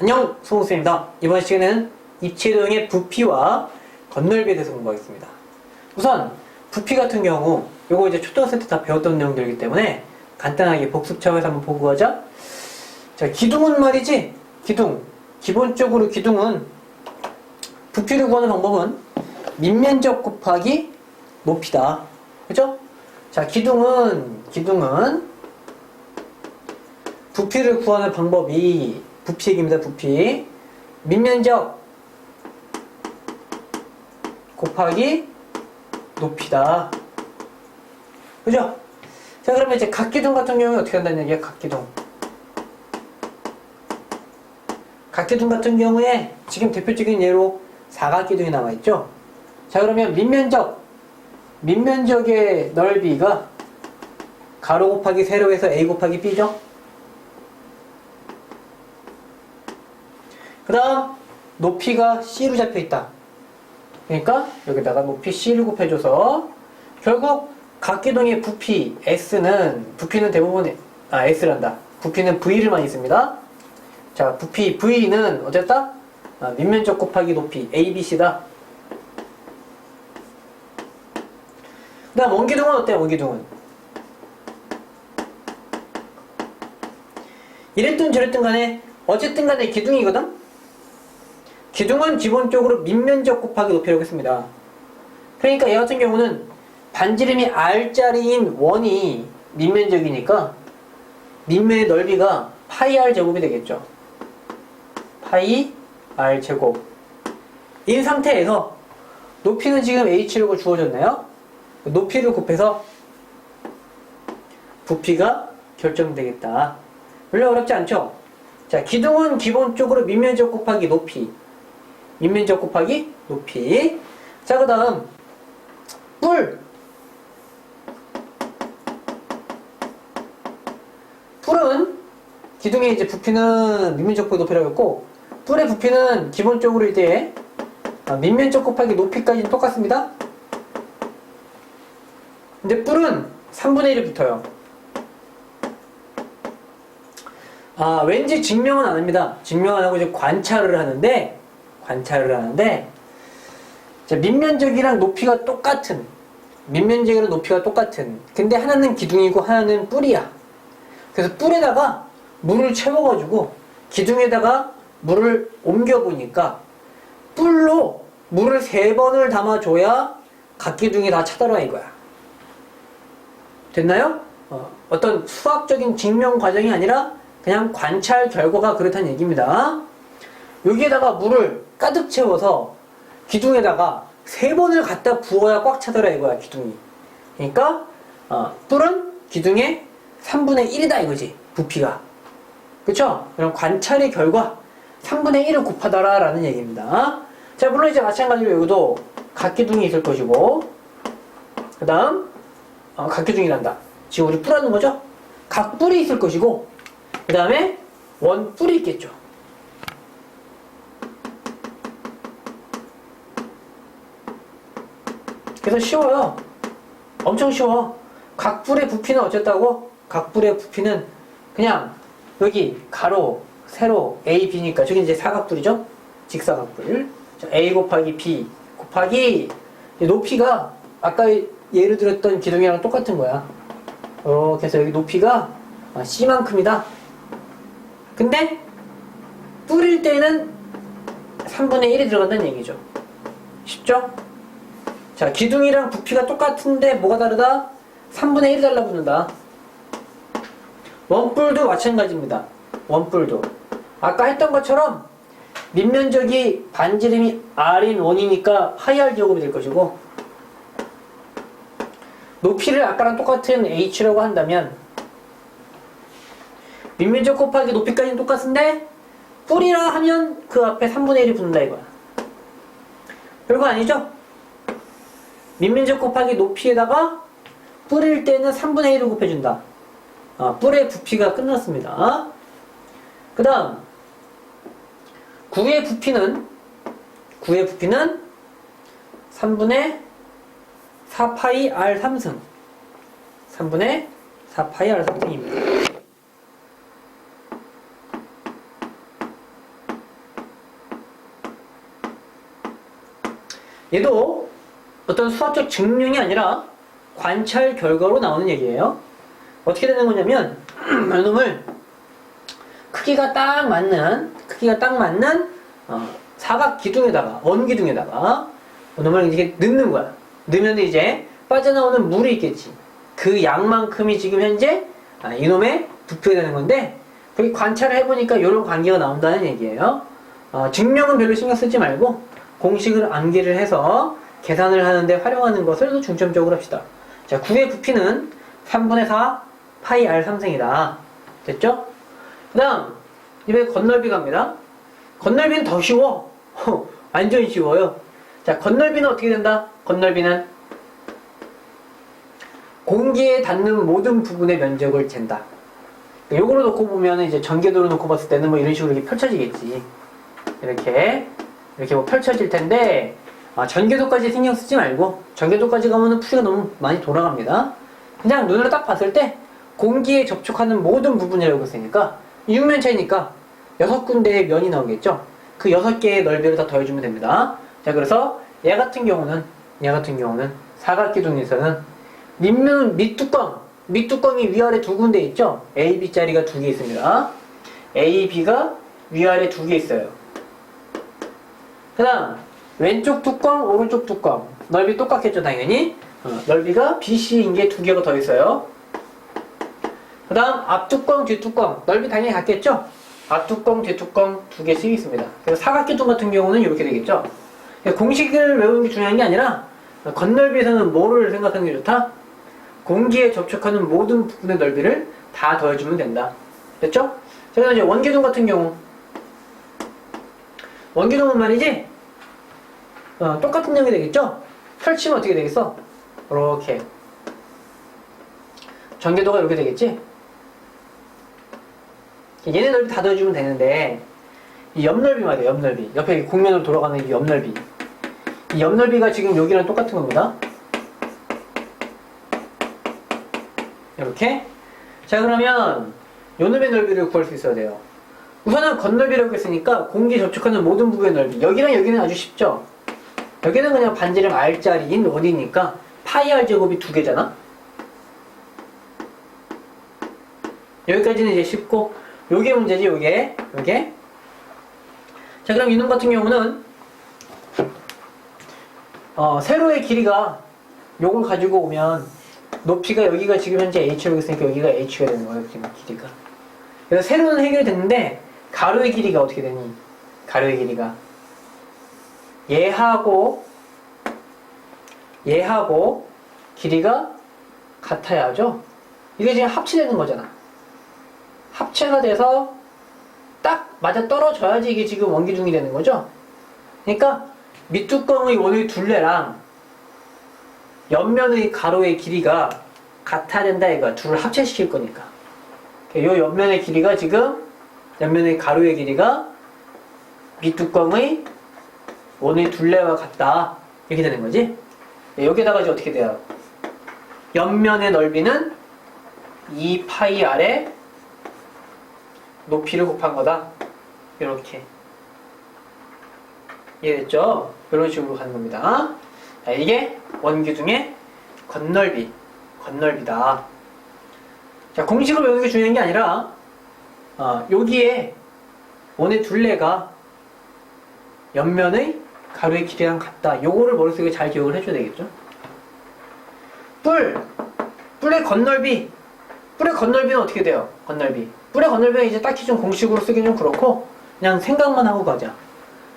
안녕, 송우수입니다. 이번 시간에는 입체도형의 부피와 건널비에 대해서 공부하겠습니다. 우선 부피 같은 경우 요거 이제 초등학생 때 다 배웠던 내용들이기 때문에 간단하게 복습 차원에서 한번 보고 가자. 자, 기둥은 말이지. 기둥. 기본적으로 기둥은 부피를 구하는 방법은 밑면적 곱하기 높이다. 그죠? 자, 기둥은 기둥은 부피를 구하는 방법이 부피 얘기입니다. 부피. 밑면적 곱하기 높이다. 그죠? 자, 그러면 이제 각기둥 같은 경우는 어떻게 한다는 얘기야? 각기둥. 각기둥 같은 경우에 지금 대표적인 예로 사각기둥이 나와 있죠? 자, 그러면 밑면적, 밑면적의 넓이가 가로 곱하기 세로에서 a 곱하기 b죠? 그 다음 높이가 C로 잡혀 있다. 그러니까 여기다가 높이 C를 곱해줘서 결국 각기동의 부피 S는 부피는 대부분 아 S란다. 부피는 V를 많이 씁니다. 자 부피 V는 어쨌다? 아, 밑면적 곱하기 높이 ABC다. 그 다음 원기둥은 어때요? 원기둥은 이랬든 저랬든 간에 어쨌든 간에 기둥이거든? 기둥은 기본적으로 밑면적 곱하기 높이라고 했습니다. 그러니까 얘 같은 경우는 반지름이 R짜리인 원이 밑면적이니까 밑면의 넓이가 파이 R 제곱이 되겠죠. 파이 R 제곱. 이 상태에서 높이는 지금 H라고 주어졌나요? 높이를 곱해서 부피가 결정되겠다. 별로 어렵지 않죠? 자, 기둥은 기본적으로 밑면적 곱하기 높이. 밑면적 곱하기 높이. 자, 그 다음, 뿔. 뿔은 기둥의 이제 부피는 밑면적 곱하기 높이라고 했고, 뿔의 부피는 기본적으로 이제 아, 밑면적 곱하기 높이까지는 똑같습니다. 근데 뿔은 3분의 1이 붙어요. 아, 왠지 증명은 안 합니다. 증명 안 하고 이제 관찰을 하는데, 관찰을 하는데, 자, 밑면적이랑 높이가 똑같은, 밑면적이랑 높이가 똑같은, 근데 하나는 기둥이고 하나는 뿔이야. 그래서 뿔에다가 물을 채워가지고 기둥에다가 물을 옮겨보니까 뿔로 물을 세 번을 담아줘야 각 기둥이 다 차더라 이거야. 됐나요? 어, 어떤 수학적인 증명 과정이 아니라 그냥 관찰 결과가 그렇다는 얘기입니다. 여기에다가 물을 가득 채워서 기둥에다가 세 번을 갖다 부어야 꽉 차더라 이거야 기둥이. 그러니까 어, 뿔은 기둥의 3분의 1이다 이거지 부피가. 그쵸? 그럼 관찰의 결과 3분의 1을 곱하더라 라는 얘기입니다. 자 물론 이제 마찬가지로 여기도 각기둥이 있을 것이고 그 다음 어, 각기둥이란다. 지금 우리 뿔하는 거죠? 각 뿔이 있을 것이고 그 다음에 원 뿔이 있겠죠. 그래서 쉬워요. 엄청 쉬워. 각 뿔의 부피는 어쨌다고? 각 뿔의 부피는 그냥 여기 가로, 세로, A, B니까 저기 이제 사각뿔이죠? 직사각뿔. 자, A 곱하기 B 곱하기 높이가 아까 예를 들었던 기둥이랑 똑같은 거야. 어, 그래서 여기 높이가 아, C만큼이다. 근데 뿌릴 때는 3분의 1이 들어간다는 얘기죠. 쉽죠? 자, 기둥이랑 부피가 똑같은데 뭐가 다르다? 3분의 1이 달라붙는다. 원뿔도 마찬가지입니다. 원뿔도. 아까 했던 것처럼 밑면적이 반지름이 R인 원이니까 R 제곱이 될 것이고 높이를 아까랑 똑같은 H라고 한다면 밑면적 곱하기 높이까지는 똑같은데 뿔이라 하면 그 앞에 3분의 1이 붙는다 이거야. 별거 아니죠? 밑면적 곱하기 높이에다가 뿌릴 때는 3분의 1을 곱해준다. 아, 뿔의 부피가 끝났습니다. 그 다음, 9의 부피는, 9의 부피는 3분의 4파이 R3승. 3분의 4파이 R3승입니다. 얘도 어떤 수학적 증명이 아니라 관찰 결과로 나오는 얘기예요. 어떻게 되는 거냐면 이놈을 크기가 딱 맞는 크기가 딱 맞는 어, 사각 기둥에다가 원 기둥에다가 이놈을 이렇게 넣는 거야. 넣으면 이제 빠져나오는 물이 있겠지. 그 양만큼이 지금 현재 아, 이놈의 부피가 되는 건데 거기 관찰을 해보니까 이런 관계가 나온다는 얘기예요. 어, 증명은 별로 신경 쓰지 말고 공식을 암기를 해서 계산을 하는데 활용하는 것을 중점적으로 합시다. 자, 9의 부피는 3분의 4 파이 r 3승이다. 됐죠? 그 다음, 이번에 건널비 갑니다. 건널비는 더 쉬워. 완전 쉬워요. 자, 건널비는 어떻게 된다? 건널비는 공기에 닿는 모든 부분의 면적을 잰다. 요거로 놓고 보면 이제 전개도로 놓고 봤을 때는 뭐 이런 식으로 이렇게 펼쳐지겠지. 이렇게 이렇게 뭐 펼쳐질 텐데 아, 전개도까지 신경 쓰지 말고 전개도까지 가면은 풀이가 너무 많이 돌아갑니다. 그냥 눈으로 딱 봤을 때 공기에 접촉하는 모든 부분이라고 했으니까 육면 차이니까 여섯 군데의 면이 나오겠죠. 그 여섯 개의 넓이를 다 더해주면 됩니다. 자 그래서 얘 같은 경우는 얘 같은 경우는 사각기둥에서는 밑면 밑뚜껑 밑뚜껑이 위아래 두 군데 있죠. A, B 자리가 두 개 있습니다. A, B가 위아래 두 개 있어요. 그 다음 왼쪽 뚜껑 오른쪽 뚜껑. 넓이 똑같겠죠 당연히? 어, 넓이가 BC인 게 두 개가 더 있어요. 그 다음 앞뚜껑 뒤뚜껑. 넓이 당연히 같겠죠? 앞뚜껑 뒤뚜껑 두 개씩 있습니다. 그래서 사각기둥 같은 경우는 이렇게 되겠죠? 공식을 외우는 게 중요한 게 아니라 건널비에서는 뭐를 생각하는 게 좋다? 공기에 접촉하는 모든 부분의 넓이를 다 더해주면 된다. 됐죠? 자, 그래서 이제 원기둥 같은 경우. 원기둥은 말이지 어, 똑같은 점이 되겠죠? 펼치면 어떻게 되겠어? 이렇게. 전개도가 이렇게 되겠지? 얘네 넓이 다 더해주면 되는데 이 옆넓이 말이야 옆넓이. 옆에 이 국면으로 돌아가는 이 옆넓이. 이 옆넓이가 지금 여기랑 똑같은 겁니다. 이렇게. 자 그러면 요 넓의 넓이를 구할 수 있어야 돼요. 우선은 건넓이라고 했으니까 공기 접촉하는 모든 부분의 넓이. 여기랑 여기는 아주 쉽죠 여기는 그냥 반지름 R자리인 원이니까 파이 R 제곱이 두 개잖아? 여기까지는 이제 쉽고 요게 문제지 요게. 요게. 자 그럼 이놈 같은 경우는 어, 세로의 길이가 요걸 가지고 오면 높이가 여기가 지금 현재 h라고 했으니까 여기가 h가 되는 거예요 지금 길이가. 그래서 세로는 해결됐는데 가로의 길이가 어떻게 되니? 가로의 길이가 얘하고 얘하고 길이가 같아야죠. 이게 지금 합치되는 거잖아. 합체가 돼서 딱 맞아 떨어져야지 이게 지금 원기둥이 되는 거죠? 그러니까 밑뚜껑의 원의 둘레랑 옆면의 가로의 길이가 같아야 된다 이거야. 둘을 합체시킬 거니까. 이 옆면의 길이가 지금 옆면의 가로의 길이가 밑뚜껑의 원의 둘레와 같다. 이렇게 되는 거지? 네, 여기다가 이제 어떻게 돼요? 옆면의 넓이는 2파이 r에 높이를 곱한 거다. 이렇게. 이해됐죠? 이런 식으로 가는 겁니다. 자, 이게 원기둥의 건널비 건널비다. 자 공식을 외우는 게 중요한 게 아니라 어, 여기에 원의 둘레가 옆면의 가로의 길이랑 같다. 요거를 머릿속에 잘 기억을 해줘야 되겠죠? 뿔! 뿔의 건널비! 뿔의 건널비는 어떻게 돼요? 건널비. 뿔의 건널비는 이제 딱히 좀 공식으로 쓰긴 좀 그렇고, 그냥 생각만 하고 가자.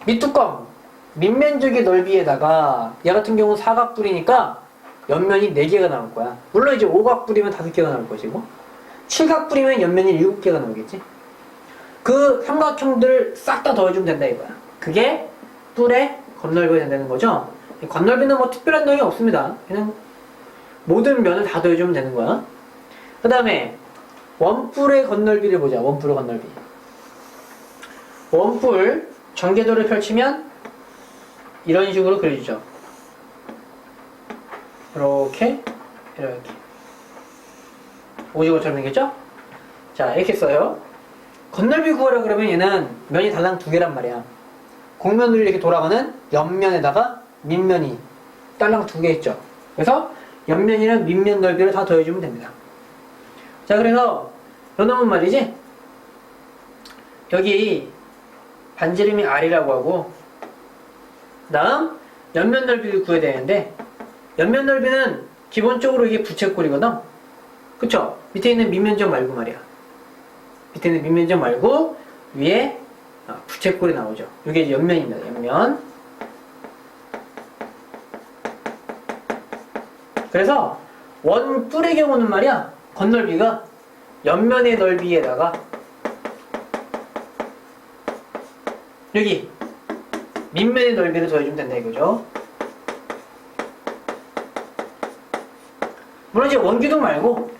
밑뚜껑! 밑면적의 넓이에다가, 얘 같은 경우는 사각뿔이니까, 옆면이 4개가 나올 거야. 물론 이제 오각뿔이면 5개가 나올 것이고, 칠각뿔이면 옆면이 7개가 나오겠지? 그 삼각형들 싹 다 더해주면 된다 이거야. 그게 뿔의 건널비가 된다는 거죠. 이 건널비는 뭐 특별한 내용이 없습니다. 그냥 모든 면을 다 더해주면 되는 거야. 그 다음에 원뿔의 건널비를 보자. 원뿔의 건널비. 원뿔 전개도를 펼치면 이런 식으로 그려지죠. 이렇게 이렇게 오징어처럼 생겼죠? 자 이렇게 써요. 건널비 구하라 그러면 얘는 면이 달랑 두 개란 말이야. 공면으로 이렇게 돌아가는 옆면에다가 밑면이 딸랑 두 개 있죠. 그래서 옆면이랑 밑면 넓이를 다 더해주면 됩니다. 자, 그래서 요 놈은 말이지. 여기 반지름이 R이라고 하고 다음 옆면 넓이를 구해야 되는데 옆면 넓이는 기본적으로 이게 부채꼴이거든. 그쵸? 밑에 있는 밑면적 말고 말이야. 밑에 있는 밑면적 말고 위에 아, 부채꼴이 나오죠. 이게 옆면입니다. 옆면. 그래서 원 뿔의 경우는 말이야. 겉넓이가 옆면의 넓이에다가 여기 밑면의 넓이를 더해주면 된다 이거죠. 물론 이제 원기둥 말고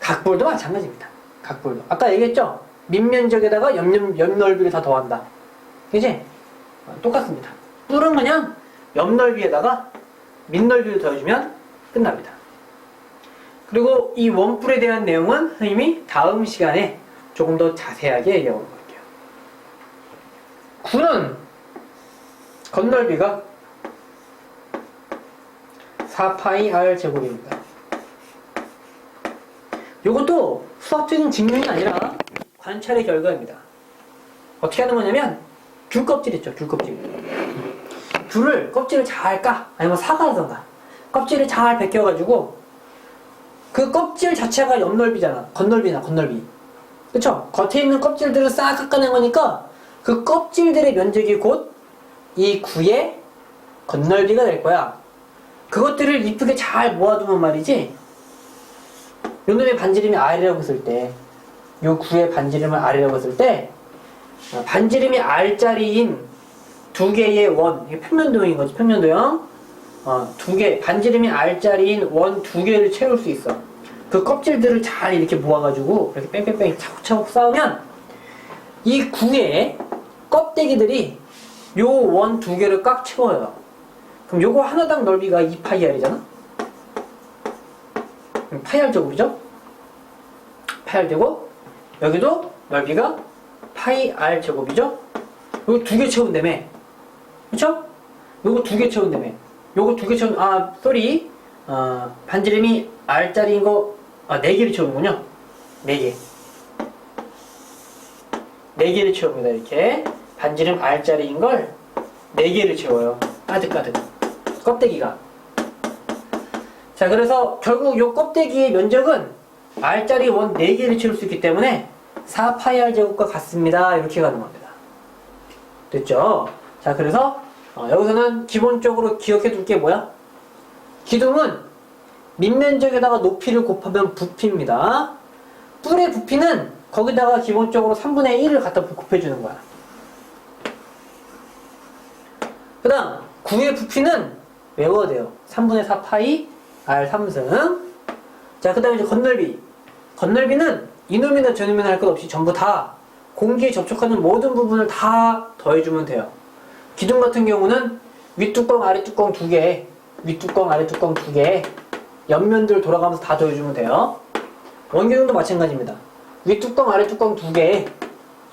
각볼도 마찬가지입니다. 각볼도. 아까 얘기했죠? 밑면적에다가 옆, 옆 넓이를 다 더한다. 그지? 어, 똑같습니다. 뿔은 그냥 옆 넓이에다가 밑 넓이를 더해주면 끝납니다. 그리고 이 원뿔에 대한 내용은 선생님이 다음 시간에 조금 더 자세하게 얘기하도록 할게요. 9는 겉넓이가 4파이 r 제곱입니다. 이것도 수학적인 증명이 아니라 관찰의 결과입니다. 어떻게 하는 거냐면 귤 껍질 있죠, 귤 껍질. 귤을 껍질을 잘 까, 아니면 사과하던가 껍질을 잘 벗겨가지고 그 껍질 자체가 옆넓이잖아, 겉넓이나 겉넓이. 그쵸? 겉에 있는 껍질들을 싹 깎아낸 거니까 그 껍질들의 면적이 곧 이 구의 겉넓이가 될 거야. 그것들을 이쁘게 잘 모아두면 말이지. 요 놈의 반지름이 R이라고 했을 때, 요 구의 반지름을 R이라고 했을 때, 어, 반지름이 R짜리인 두 개의 원, 이게 평면도형인 거지, 평면도형. 어, 두 개, 반지름이 R짜리인 원 두 개를 채울 수 있어. 그 껍질들을 잘 이렇게 모아가지고, 이렇게 뺑뺑뺑 차곡차곡 쌓으면, 이 구의 껍데기들이 요 원 두 개를 꽉 채워요. 그럼 요거 하나당 넓이가 2파이R이잖아? 파이R 제곱이죠? 파이R 제곱. 여기도 넓이가 파이 R 제곱이죠? 요거 두 개 채운다며. 그쵸? 요거 두 개 채운다며. 요거 두 개 채운, 아, 쏘리. 어, 반지름이 R짜리인 거, 아, 네 개를 채우는군요. 네 개. 네 개를 채웁니다, 이렇게. 반지름 R짜리인 걸 네 개를 채워요. 가득가득. 껍데기가. 자, 그래서 결국 요 껍데기의 면적은 R짜리 원 4개를 채울 수 있기 때문에 4파이R 제곱과 같습니다. 이렇게 가는 겁니다. 됐죠? 자, 그래서 어, 여기서는 기본적으로 기억해 둘 게 뭐야? 기둥은 밑면적에다가 높이를 곱하면 부피입니다. 뿔의 부피는 거기다가 기본적으로 3분의 1을 갖다 곱해주는 거야. 그 다음, 9의 부피는 외워야 돼요. 3분의 4 파이 R 3승. 자, 그 다음에 이제 겉넓이. 겉넓이는 이놈이나 저놈이나 할 것 없이 전부 다 공기에 접촉하는 모든 부분을 다 더해주면 돼요. 기둥 같은 경우는 윗뚜껑, 아랫뚜껑 두 개, 윗뚜껑, 아랫뚜껑 두 개, 옆면들 돌아가면서 다 더해주면 돼요. 원기둥도 마찬가지입니다. 윗뚜껑, 아랫뚜껑 두 개,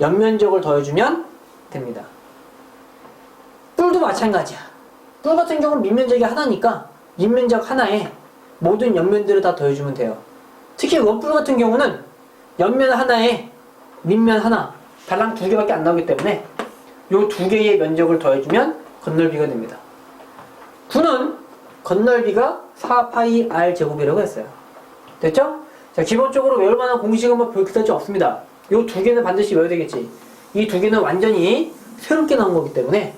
옆면적을 더해주면 됩니다. 뿔도 마찬가지야. 뿔 같은 경우는 밑면적이 하나니까 밑면적 하나에 모든 옆면들을 다 더해주면 돼요. 특히 원뿔 같은 경우는 옆면 하나에 밑면 하나, 달랑 두 개밖에 안 나오기 때문에 요 두 개의 면적을 더해주면 겉넓이가 됩니다. 9는 겉넓이가 4파이 R 제곱이라고 했어요. 됐죠? 자, 기본적으로 외울 만한 공식은 뭐별 그다지 없습니다. 요 두 개는 반드시 외워야 되겠지. 이 두 개는 완전히 새롭게 나온 거기 때문에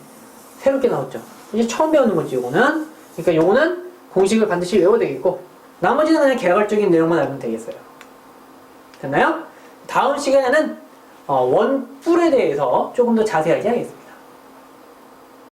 새롭게 나왔죠. 이제 처음 배우는 거지, 요거는. 그러니까 요거는 공식을 반드시 외워야 되겠고, 나머지는 그냥 개괄적인 내용만 알면 되겠어요. 됐나요? 다음 시간에는 어, 원뿔에 대해서 조금 더 자세하게 하겠습니다.